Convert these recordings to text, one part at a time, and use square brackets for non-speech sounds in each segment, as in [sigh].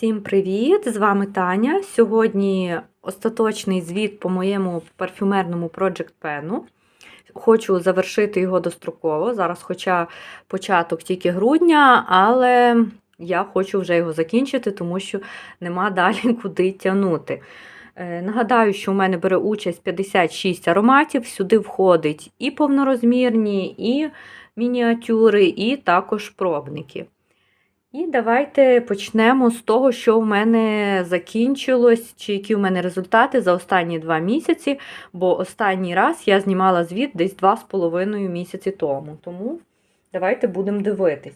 Всім привіт! З вами Таня. Сьогодні остаточний звіт по моєму парфюмерному Project Pen. Хочу завершити його достроково. Зараз, хоча початок тільки грудня, але я хочу вже його закінчити, тому що нема далі [laughs] куди тягнути. Е, Нагадаю, що у мене бере участь 56 ароматів. Сюди входить і повнорозмірні, і мініатюри, і також пробники. І давайте почнемо з того, що в мене закінчилось, чи які в мене результати за останні два місяці, бо останній раз я знімала звіт десь 2,5 місяці тому. Тому давайте будемо дивитись.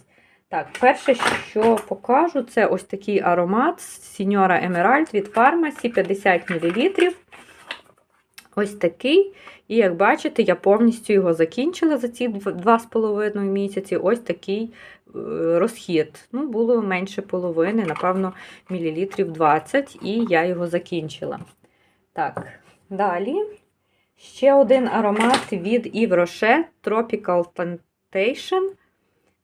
Так, перше, що покажу, це ось такий аромат Сіньора Емеральд від Pharmacy 50 мл. Ось такий. І як бачите, я повністю його закінчила за ці 2,5 місяці. Ось такий розхід. Ну, було менше половини, напевно, мілілітрів 20, і я його закінчила. Так, далі. Ще один аромат від Rocher Tropical Plantation.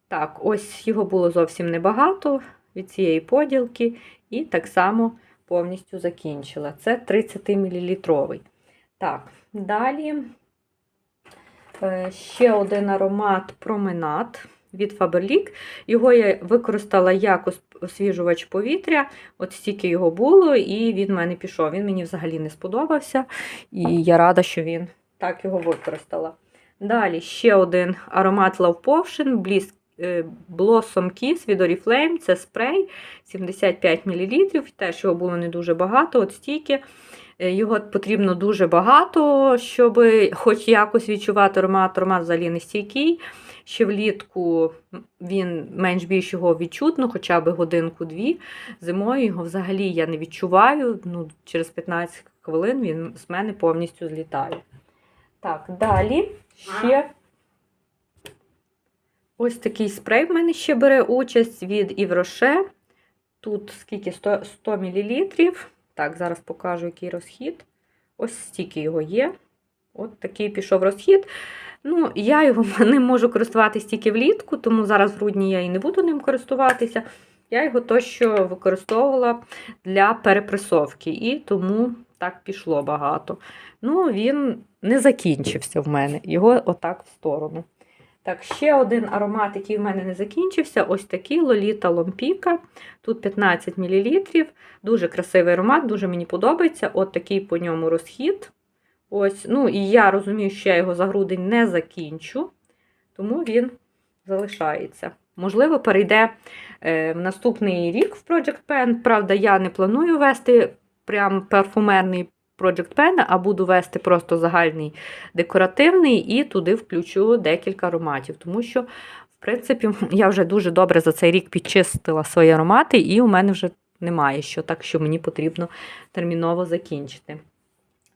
Так, ось його було зовсім небагато від цієї поділки, і так само повністю закінчила. Це 30 мл. Так, далі ще один аромат променад від Faberlic. Його я використала як освіжувач повітря, от стільки його було, і він в мене пішов. Він мені взагалі не сподобався, і я рада, що він так його використала. Далі ще один аромат Love Potion, Bliss Blossom Kiss від Oriflame, це спрей 75 мл. Теж його було не дуже багато, от стільки. Його потрібно дуже багато, щоб хоч якось відчувати аромат, аромат взагалі не стійкий. Ще влітку він менш більш його відчутно, хоча б годинку-дві. Зимою його взагалі я не відчуваю. Ну, Через 15 хвилин він з мене повністю злітає. Так, далі ще ось такий спрей в мене ще бере участь від Rocher. Тут скільки 100, 100 мл. Так, зараз покажу, який розхід. Ось стільки його є. От такий пішов розхід. Ну, Я його [laughs] не можу користуватися тільки влітку, тому зараз в грудні я і не буду ним користуватися. Я його то, використовувала для перепресовки, і тому так пішло багато. Ну, він не закінчився в мене, його отак в сторону. Так, ще один аромат, який в мене не закінчився, ось такий Лоліта Ломпіка. Тут 15 мл. Дуже красивий аромат, дуже мені подобається. От такий по ньому розхід. Ось, ну І я розумію, що я його за грудень не закінчу, тому він залишається. Можливо, перейде е, в наступний рік в Project Pen. Правда, я не планую вести прям парфумерний Project Pen, а буду вести просто загальний декоративний і туди включу декілька ароматів. Тому що, в принципі, [laughs] я вже дуже добре за цей рік підчистила свої аромати, і у мене вже немає що, так що мені потрібно терміново закінчити.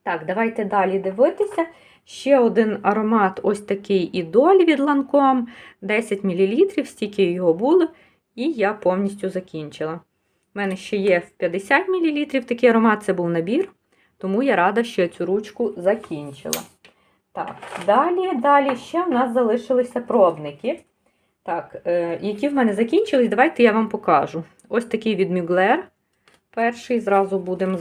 Так, давайте далі дивитися. Ще один аромат ось такий ідоль від Lancome, 10 мл, стільки його було, і я повністю закінчила. У мене ще є в 50 мл такий аромат, це був набір, тому я рада, що я цю ручку закінчила. Так, далі, далі ще в нас залишилися пробники. Так, е, які в мене закінчились, давайте я вам покажу. Ось такий від Mugler. Перший, зразу будемо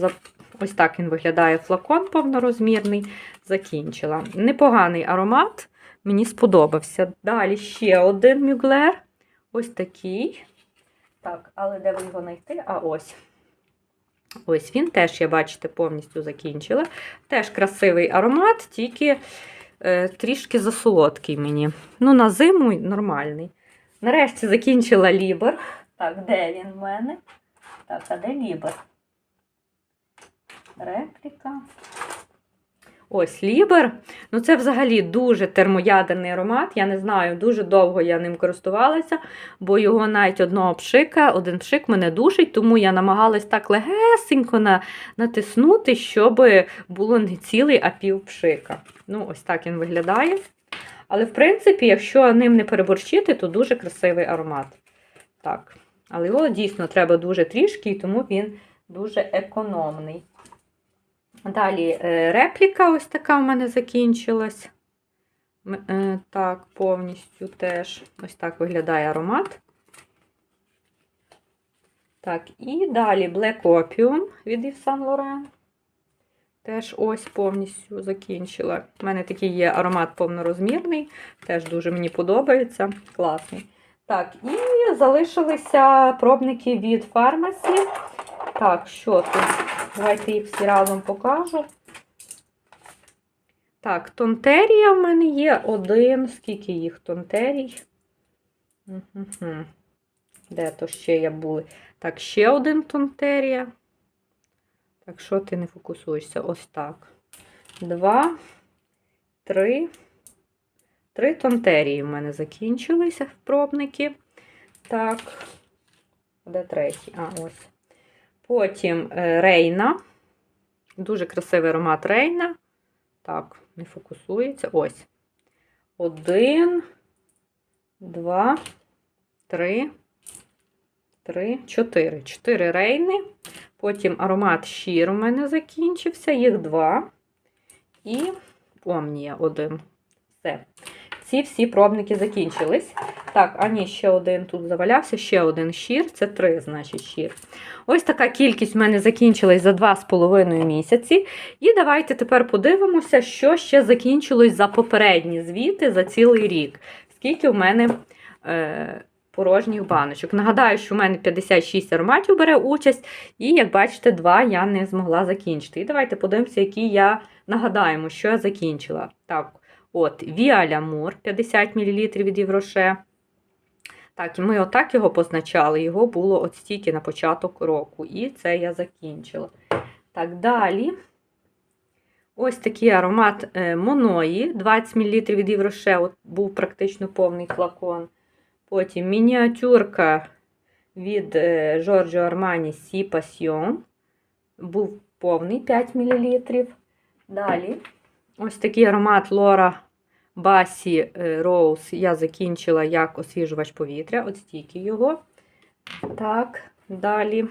Ось так він виглядає флакон повнорозмірний. Закінчила. Непоганий аромат, мені сподобався. Далі ще один мюглер. Ось такий. Так, але де ви його знайти? А ось. Ось він теж, я бачите, повністю закінчила. Теж красивий аромат, тільки е, трішки засолодкий мені. Ну, на зиму нормальний. Нарешті закінчила лібер. Так, де він в мене? Так, а де лібер? репліка. Ось лібер. Ну, це взагалі дуже термоядерний аромат. Я не знаю, дуже довго я ним користувалася, бо його навіть одного пшика, один пшик мене душить, тому я намагалась так легесенько на, натиснути, щоб було не цілий, а пів пшика. Ну, ось так він виглядає. Але, в принципі, якщо ним не переборщити, то дуже красивий аромат. Так. Але його дійсно треба дуже трішки, і тому він дуже економний. Далі е, репліка ось така в мене закінчилась. Е, так, повністю теж ось так виглядає аромат. Так, і далі Black Opium від Yves Saint Laurent. Теж ось повністю закінчила. У мене такий є аромат повнорозмірний, теж дуже мені подобається. Класний. Так, і залишилися пробники від фармасі. Так, що тут? Давайте їх всі разом покажу. Так, тонтерія в мене є один. Скільки їх тонтерій? Угу. Де то ще я були? Так, ще один тонтерія. Так, що ти не фокусуєшся? Ось так. Два, три. Три тонтерії в мене закінчилися пробники. Так, де третій? А, ось. Потім е, Рейна. Дуже красивий аромат Рейна. Так, не фокусується. Ось. Один, два, три, три, чотири. Чотири рейни. Потім аромат щір у мене закінчився. Їх два. І Омнія один. Все. Ці всі пробники закінчились. Так, а ні, ще один тут завалявся, ще один щір. Це три, значить, щір. Ось така кількість в мене закінчилась за 2,5 місяці. І давайте тепер подивимося, що ще закінчилось за попередні звіти за цілий рік. Скільки в мене е, порожніх баночок. Нагадаю, що в мене 56 ароматів бере участь, і, як бачите, два я не змогла закінчити. І давайте подивимося, які я нагадаємо, що я закінчила. Так, от, L'amour 50 мл від Євроше. Так, і ми отак його позначали. Його було от стільки на початок року. І це я закінчила. Так, далі. Ось такий аромат е, Моної, 20 мл від Євроше. От був практично повний флакон. Потім мініатюрка від Giorgio Armani Си Passion. Був повний 5 мл. Далі, ось такий аромат Лора Басі Роуз я закінчила як освіжувач повітря, от стільки його. Так, далі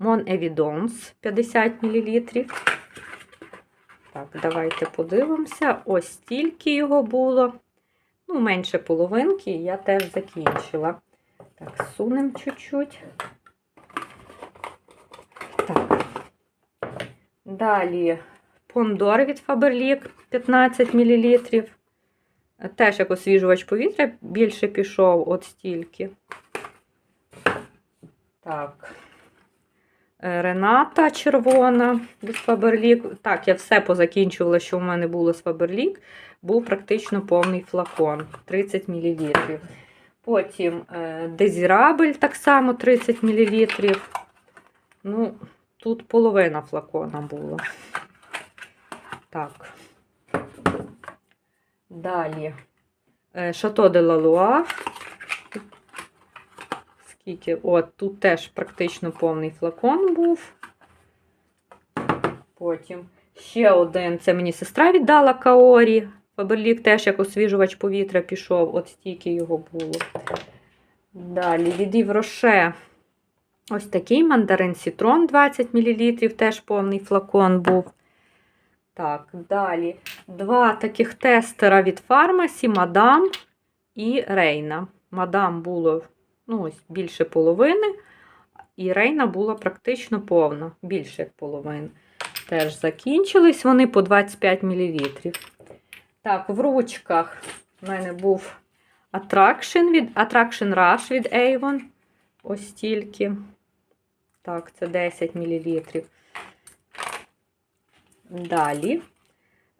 Mon Evidence 50 мл. Так, давайте подивимося. Ось стільки його було. Ну, менше половинки я теж закінчила. Так, сунемо чуть-чуть. Так. Далі Пондор від Faberlic 15 мл. Теж як освіжувач повітря більше пішов от стільки. Так. Е, Рената червона від Faberlic. Так, я все позакінчувала, що в мене було з Faberlic. Був практично повний флакон 30 мл. Потім Дезірабель так само 30 мл. Ну, тут половина флакона була. Так. Далі. Шато де Лалуа. Скільки? От, тут теж практично повний флакон був. Потім ще один. Це мені сестра віддала Каорі. Фаберлік теж як освіжувач повітря пішов, от стільки його було. Далі від Євроше ось такий мандарин Сітрон 20 мл, теж повний флакон був. Так, далі два таких тестера від фармасі, Мадам і Рейна. Мадам було ну, ось, більше половини, і Рейна була практично повна, більше як половини. Теж закінчились вони по 25 мл. Так, в ручках в мене був Attraction від Attraction Rush від Avon. Ось стільки. Так, це 10 мл. Далі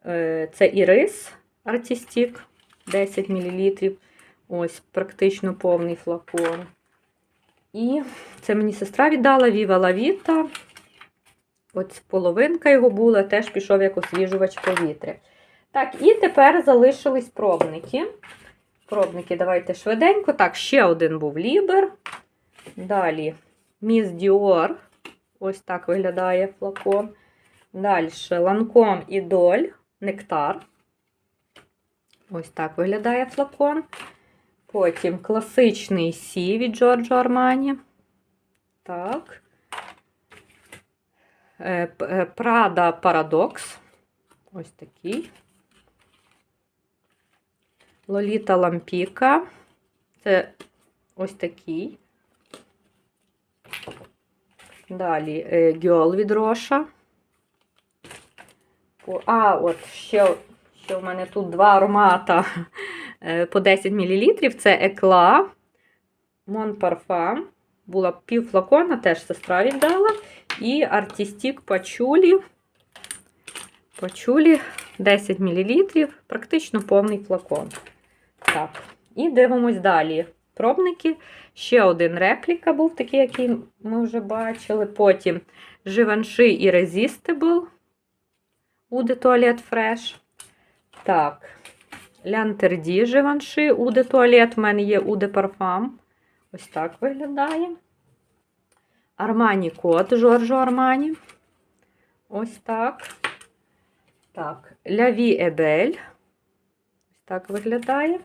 е, це Ірис Artistic 10 мл. Ось, практично повний флакон. І це мені сестра віддала La Vita. Ось половинка його була, теж пішов як освіжувач повітря. Так, і тепер залишились пробники. Пробники, давайте швиденько. Так, ще один був Лібер. Далі Міс Діор. Ось так виглядає флакон. Далі Ланком Ідоль, Нектар. Ось так виглядає флакон. Потім класичний Сі від Giorgio Armani. Так. Прада Парадокс. Ось такий. Лоліта Лампіка. Це ось такий. Далі е, гьол від Роша. А, от ще, ще в мене тут два аромата е, по 10 мл. Це Екла, Мон Парфам. Була пів флакона, теж сестра віддала. І Артістік Пачулі. Пачулі 10 мл, практично повний флакон. Так, і дивимось далі. Пробники. Ще один репліка був такий, який ми вже бачили. Потім Givenchy Irresistible. Уде Туалет Fresh. Так. Лянтерді Givenchy Уде Туалет. У мене є Уде Парфам. Ось так виглядає. Армані Кот Жоржо Армані. Ось так. Так, Ляві Ебель. Ось так виглядає.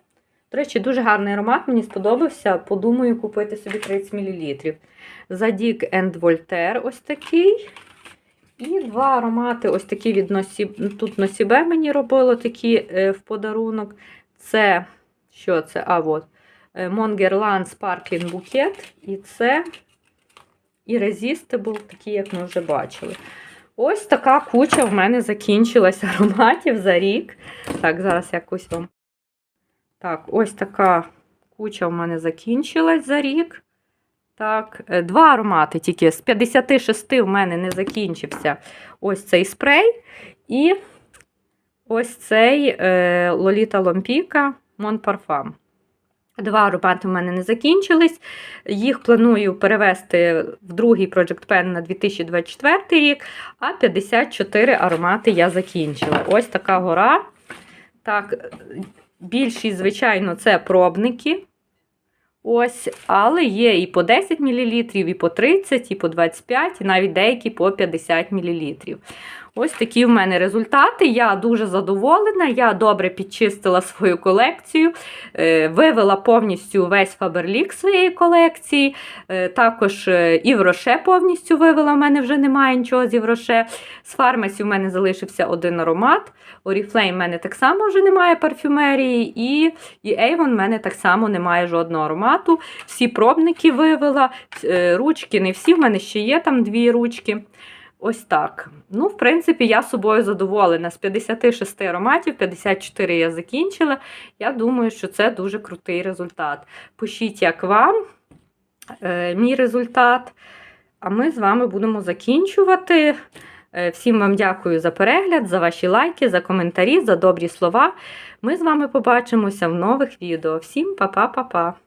До речі, дуже гарний аромат, мені сподобався. Подумаю купити собі 30 мл. Задік Енд Вольтер ось такий. І два аромати, ось такі від Носіб. Тут Носібе мені робило такі е, в подарунок. Це, що це? А, от. Монгерлан Sparkling Bouquet. І це Irresistible, такі, як ми вже бачили. Ось така куча в мене закінчилась ароматів за рік. Так, зараз якось вам. Так, ось така куча в мене закінчилась за рік. Так, е, два аромати тільки з 56 в мене не закінчився ось цей спрей. І ось цей е, Лоліта Ломпіка Мон Парфам. Два аромати в мене не закінчились. Їх планую перевести в другий Project Pen на 2024 рік, а 54 аромати я закінчила. Ось така гора. Так, більшість, звичайно, це пробники. Ось, але є і по 10 мл, і по 30, і по 25, і навіть деякі по 50 мл. Ось такі в мене результати. Я дуже задоволена. Я добре підчистила свою колекцію, е, вивела повністю весь Faberlic своєї колекції. Е, Також е, і в Роше повністю вивела. У мене вже немає нічого з Євроше. З фармасі в мене залишився один аромат. Oriflame в мене так само вже немає парфюмерії. І, і Avon в мене так само немає жодного аромату. Всі пробники вивела, ручки не всі, в мене ще є там дві ручки. Ось так. Ну, в принципі, я собою задоволена. З 56 ароматів, 54 я закінчила. Я думаю, що це дуже крутий результат. Пишіть, як вам е, мій результат. А ми з вами будемо закінчувати. Е, Всім вам дякую за перегляд, за ваші лайки, за коментарі, за добрі слова. Ми з вами побачимося в нових відео. Всім па-па-па-па!